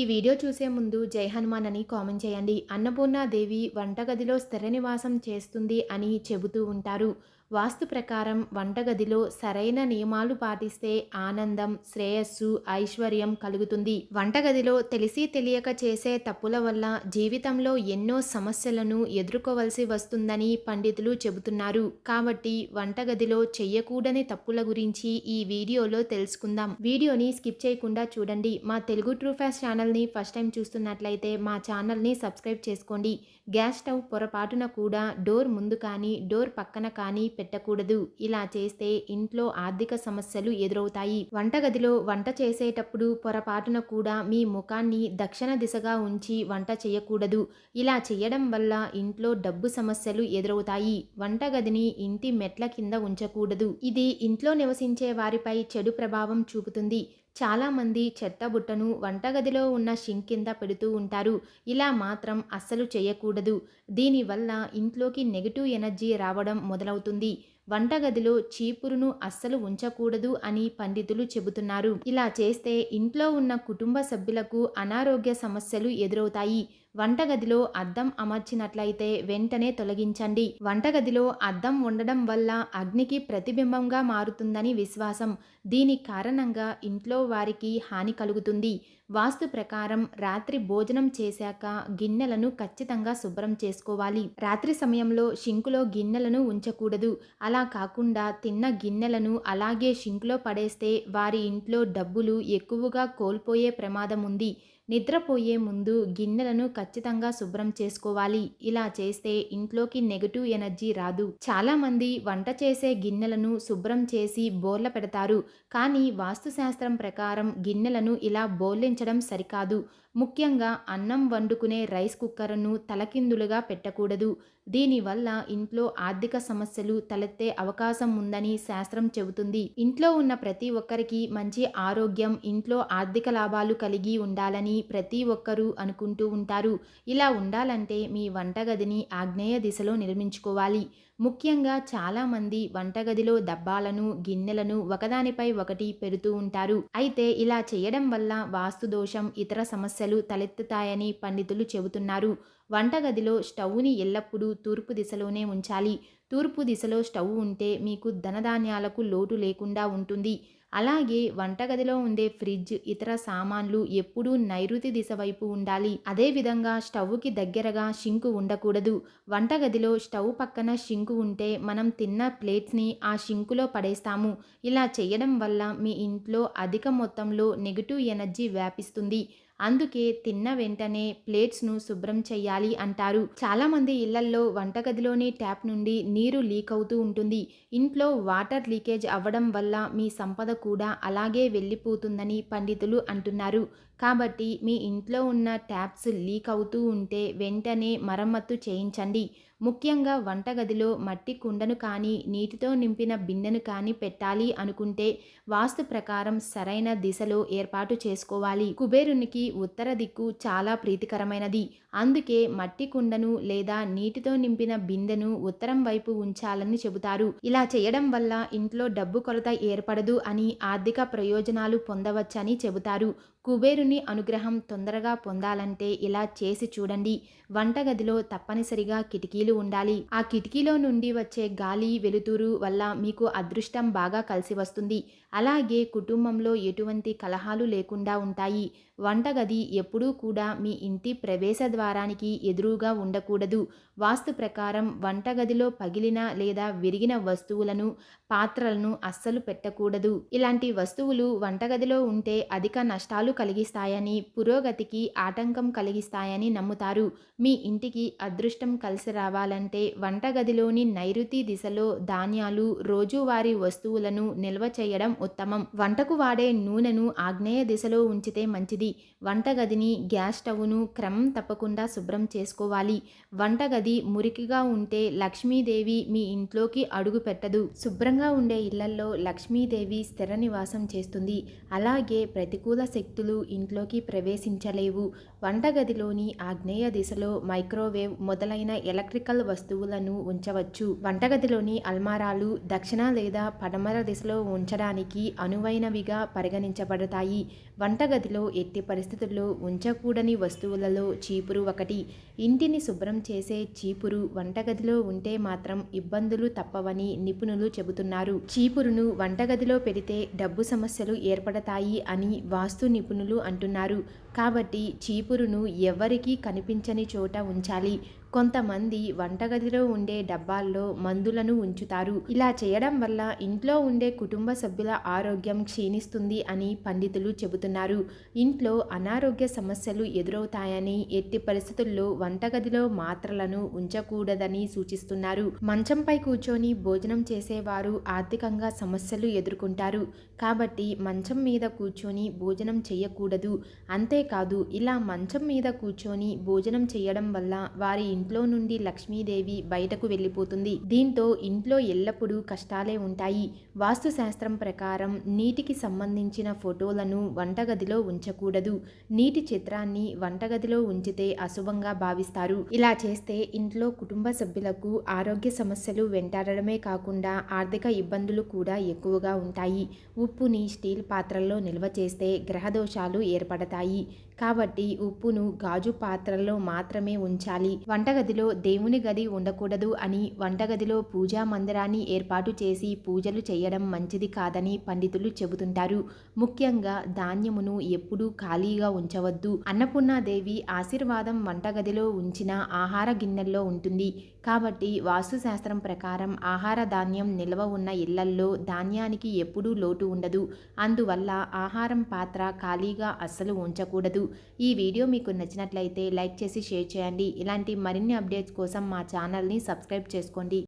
ఈ వీడియో చూసే ముందు జై హనుమాన్ అని కామెంట్ చేయండి. అన్నపూర్ణాదేవి వంటగదిలో స్థిర నివాసం చేస్తుంది అని చెబుతూ ఉంటారు. వాస్తు ప్రకారం వంటగదిలో సరైన నియమాలు పాటిస్తే ఆనందం శ్రేయస్సు ఐశ్వర్యం కలుగుతుంది. వంటగదిలో తెలిసి తెలియక చేసే తప్పుల వల్ల జీవితంలో ఎన్నో సమస్యలను ఎదుర్కోవలసి వస్తుందని పండితులు చెబుతున్నారు. కాబట్టి వంటగదిలో చెయ్యకూడని తప్పుల గురించి ఈ వీడియోలో తెలుసుకుందాం. వీడియోని స్కిప్ చేయకుండా చూడండి. మా తెలుగు ట్రూ ఫ్యాస్ట్ ఛానల్ని ఫస్ట్ టైం చూస్తున్నట్లయితే మా ఛానల్ని సబ్స్క్రైబ్ చేసుకోండి. గ్యాస్ స్టవ్ పొరపాటున కూడా డోర్ ముందు కానీ డోర్ పక్కన కానీ పెట్టకూడదు. ఇలా చేస్తే ఇంట్లో ఆర్థిక సమస్యలు ఎదురవుతాయి. వంటగదిలో వంట చేసేటప్పుడు పొరపాటున కూడా మీ ముఖాన్ని దక్షిణ దిశగా ఉంచి వంట చేయకూడదు. ఇలా చేయడం వల్ల ఇంట్లో డబ్బు సమస్యలు ఎదురవుతాయి. వంటగదిని ఇంటి మెట్ల కింద ఉంచకూడదు. ఇది ఇంట్లో నివసించే వారిపై చెడు ప్రభావం చూపుతుంది. చాలామంది చెత్త బుట్టను వంటగదిలో ఉన్న షింక్ కింద పెడుతూ ఉంటారు. ఇలా మాత్రం అస్సలు చేయకూడదు. దీనివల్ల ఇంట్లోకి నెగిటివ్ ఎనర్జీ రావడం మొదలవుతుంది. వంటగదిలో చీపురును అస్సలు ఉంచకూడదు అని పండితులు చెబుతున్నారు. ఇలా చేస్తే ఇంట్లో ఉన్న కుటుంబ సభ్యులకు అనారోగ్య సమస్యలు ఎదురవుతాయి. వంటగదిలో అద్దం అమర్చినట్లయితే వెంటనే తొలగించండి. వంటగదిలో అద్దం ఉండడం వల్ల అగ్నికి ప్రతిబింబంగా మారుతుందని విశ్వాసం. దీని కారణంగా ఇంట్లో వారికి హాని కలుగుతుంది. వాస్తు ప్రకారం రాత్రి భోజనం చేశాక గిన్నెలను ఖచ్చితంగా శుభ్రం చేసుకోవాలి. రాత్రి సమయంలో షింకులో గిన్నెలను ఉంచకూడదు. అలా కాకుండా తిన్న గిన్నెలను అలాగే షింకులో పడేస్తే వారి ఇంట్లో డబ్బులు ఎక్కువగా కోల్పోయే ప్రమాదం ఉంది. నిద్రపోయే ముందు గిన్నెలను ఖచ్చితంగా శుభ్రం చేసుకోవాలి. ఇలా చేస్తే ఇంట్లోకి నెగటివ్ ఎనర్జీ రాదు. చాలా మంది వంట చేసే గిన్నెలను శుభ్రం చేసి బోర్ల పెడతారు. కానీ వాస్తుశాస్త్రం ప్రకారం గిన్నెలను ఇలా బోర్లించడం సరికాదు. ముఖ్యంగా అన్నం వండుకునే రైస్ కుక్కర్ను తలకిందులుగా పెట్టకూడదు. దీనివల్ల ఇంట్లో ఆర్థిక సమస్యలు తలెత్తే అవకాశం ఉందని శాస్త్రం చెబుతుంది. ఇంట్లో ఉన్న ప్రతి ఒక్కరికి మంచి ఆరోగ్యం ఇంట్లో ఆర్థిక లాభాలు కలిగి ఉండాలని ప్రతి ఒక్కరూ అనుకుంటూ ఉంటారు. ఇలా ఉండాలంటే మీ వంటగదిని ఆగ్నేయ దిశలో నిర్మించుకోవాలి. ముఖ్యంగా చాలామంది వంటగదిలో దబ్బాలను గిన్నెలను ఒకదానిపై ఒకటి పెడుతూ ఉంటారు. అయితే ఇలా చేయడం వల్ల వాస్తు దోషం ఇతర సమస్యలు తలెత్తుతాయని పండితులు చెబుతున్నారు. వంటగదిలో స్టవ్ని ఎల్లప్పుడూ తూర్పు దిశలోనే ఉంచాలి. తూర్పు దిశలో స్టవ్ ఉంటే మీకు ధనధాన్యాలకు లోటు లేకుండా ఉంటుంది. అలాగే వంటగదిలో ఉండే ఫ్రిడ్జ్ ఇతర సామాన్లు ఎప్పుడూ నైరుతి దిశ వైపు ఉండాలి. అదేవిధంగా స్టవ్కి దగ్గరగా షింకు ఉండకూడదు. వంటగదిలో స్టవ్ పక్కన షింకు ఉంటే మనం తిన్న ప్లేట్స్ని ఆ షింకులో పడేస్తాము. ఇలా చేయడం వల్ల మీ ఇంట్లో అధిక మొత్తంలో నెగిటివ్ ఎనర్జీ వ్యాపిస్తుంది. అందుకే తిన్న వెంటనే ప్లేట్స్ను శుభ్రం చేయాలి అంటారు. చాలామంది ఇళ్ళల్లో వంటగదిలోని ట్యాప్ నుండి నీరు లీక్ అవుతూ ఉంటుంది. ఇంట్లో వాటర్ లీకేజ్ అవ్వడం వల్ల మీ సంపద కూడా అలాగే వెళ్ళిపోతుందని పండితులు అంటున్నారు. కాబట్టి మీ ఇంట్లో ఉన్న ట్యాప్స్ లీక్ అవుతూ ఉంటే వెంటనే మరమ్మత్తు చేయించండి. ముఖ్యంగా వంటగదిలో మట్టి కుండను కానీ నీటితో నింపిన బిందెను కానీ పెట్టాలి అనుకుంటే వాస్తు ప్రకారం సరైన దిశలో ఏర్పాటు చేసుకోవాలి. కుబేరునికి ఉత్తర దిక్కు చాలా ప్రీతికరమైనది. అందుకే మట్టి కుండను లేదా నీటితో నింపిన బిందెను ఉత్తరం వైపు ఉంచాలని చెబుతారు. ఇలా చేయడం వల్ల ఇంట్లో డబ్బు కొరత ఏర్పడదు అని ఆర్థిక ప్రయోజనాలు పొందవచ్చని చెబుతారు. కుబేరుని అనుగ్రహం తొందరగా పొందాలంటే ఇలా చేసి చూడండి. వంటగదిలో తప్పనిసరిగా కిటికీలు ఉండాలి. ఆ కిటికీలో నుండి వచ్చే గాలి వెలుతురు వల్ల మీకు అదృష్టం బాగా కలిసి వస్తుంది. అలాగే కుటుంబంలో ఎటువంటి కలహాలు లేకుండా ఉంటాయి. వంటగది ఎప్పుడూ కూడా మీ ఇంటి ప్రవేశ ద్వారానికి ఎదురుగా ఉండకూడదు. వాస్తు ప్రకారం వంటగదిలో పగిలిన లేదా విరిగిన వస్తువులను పాత్రలను అస్సలు పెట్టకూడదు. ఇలాంటి వస్తువులు వంటగదిలో ఉంటే అధిక నష్టాలు కలిగిస్తాయని పురోగతికి ఆటంకం కలిగిస్తాయని నమ్ముతారు. మీ ఇంటికి అదృష్టం కలిసి రావాలంటే వంటగదిలోని నైరుతి దిశలో ధాన్యాలు రోజువారీ వస్తువులను నిల్వ చేయడం ఉత్తమం. వంటకు వాడే నూనెను ఆగ్నేయ దిశలో ఉంచితే మంచిది. వంటగదిని గ్యాస్ స్టవ్ను క్రమం తప్పకుండా శుభ్రం చేసుకోవాలి. వంటగది మురికిగా ఉంటే లక్ష్మీదేవి మీ ఇంట్లోకి అడుగు పెట్టదు. శుభ్రంగా ఉండే ఇళ్ళలో లక్ష్మీదేవి స్థిర నివాసం చేస్తుంది. అలాగే ప్రతికూల శక్తి శక్తులు ఇంట్లోకి ప్రవేశించలేవు. వంటగదిలోని ఆగ్నేయ దిశలో మైక్రోవేవ్ మొదలైన ఎలక్ట్రికల్ వస్తువులను ఉంచవచ్చు. వంటగదిలోని అల్మారాలు దక్షిణ లేదా పడమర దిశలో ఉంచడానికి అనువైనవిగా పరిగణించబడతాయి. వంటగదిలో ఎట్టి పరిస్థితుల్లో ఉంచకూడని వస్తువులలో చీపురు ఒకటి. ఇంటిని శుభ్రం చేసే చీపురు వంటగదిలో ఉంటే మాత్రం ఇబ్బందులు తప్పవని నిపుణులు చెబుతున్నారు. చీపురును వంటగదిలో పెడితే డబ్బు సమస్యలు ఏర్పడతాయి అని వాస్తు నిపుణులు అంటున్నారు. కాబట్టి చీపురును ఎవరికీ కనిపించని చోట ఉంచాలి. కొంతమంది వంటగదిలో ఉండే డబ్బాల్లో మందులను ఉంచుతారు. ఇలా చేయడం వల్ల ఇంట్లో ఉండే కుటుంబ సభ్యుల ఆరోగ్యం క్షీణిస్తుంది అని పండితులు చెబుతున్నారు. ఇంట్లో అనారోగ్య సమస్యలు ఎదురవుతాయని ఎట్టి పరిస్థితుల్లో వంటగదిలో మాత్రలను ఉంచకూడదని సూచిస్తున్నారు. మంచంపై కూర్చొని భోజనం చేసేవారు ఆర్థికంగా సమస్యలు ఎదుర్కొంటారు. కాబట్టి మంచం మీద కూర్చొని భోజనం చేయకూడదు. అంతేకాదు ఇలా మంచం మీద కూర్చొని భోజనం చేయడం వల్ల వారి ఇంట్లో నుండి లక్ష్మీదేవి బయటకు వెళ్ళిపోతుంది. దీంతో ఇంట్లో ఎల్లప్పుడూ కష్టాలే ఉంటాయి. వాస్తు శాస్త్రం ప్రకారం నీటికి సంబంధించిన ఫోటోలను వంటగదిలో ఉంచకూడదు. నీటి చిత్రాన్ని వంటగదిలో ఉంచితే అశుభంగా భావిస్తారు. ఇలా చేస్తే ఇంట్లో కుటుంబ సభ్యులకు ఆరోగ్య సమస్యలు వెంటాడడమే కాకుండా ఆర్థిక ఇబ్బందులు కూడా ఎక్కువగా ఉంటాయి. ఉప్పుని స్టీల్ పాత్రల్లో నిల్వ చేస్తే గ్రహదోషాలు ఏర్పడతాయి. కాబట్టి ఉప్పును గాజు పాత్రల్లో మాత్రమే ఉంచాలి. వంటగదిలో దేవుని గది ఉండకూడదు అని వంటగదిలో పూజా మందిరాన్ని ఏర్పాటు చేసి పూజలు చేయడం మంచిది కాదని పండితులు చెబుతుంటారు. ముఖ్యంగా ధాన్యమును ఎప్పుడూ ఖాళీగా ఉంచవద్దు. అన్నపూర్ణాదేవి ఆశీర్వాదం వంటగదిలో ఉంచిన ఆహార గిన్నెల్లో ఉంటుంది. కాబట్టి వాస్తుశాస్త్రం ప్రకారం ఆహార ధాన్యం నిల్వ ఉన్న ఇళ్ళల్లో ధాన్యానికి ఎప్పుడూ లోటు ఉండదు. అందువల్ల ఆహారం పాత్ర ఖాళీగా అస్సలు ఉంచకూడదు. ఈ వీడియో మీకు నచ్చినట్లయితే లైక్ చేసి షేర్ చేయండి. ఇలాంటి మరిన్ని అప్డేట్స్ కోసం మా ఛానల్ని సబ్స్క్రైబ్ చేసుకోండి.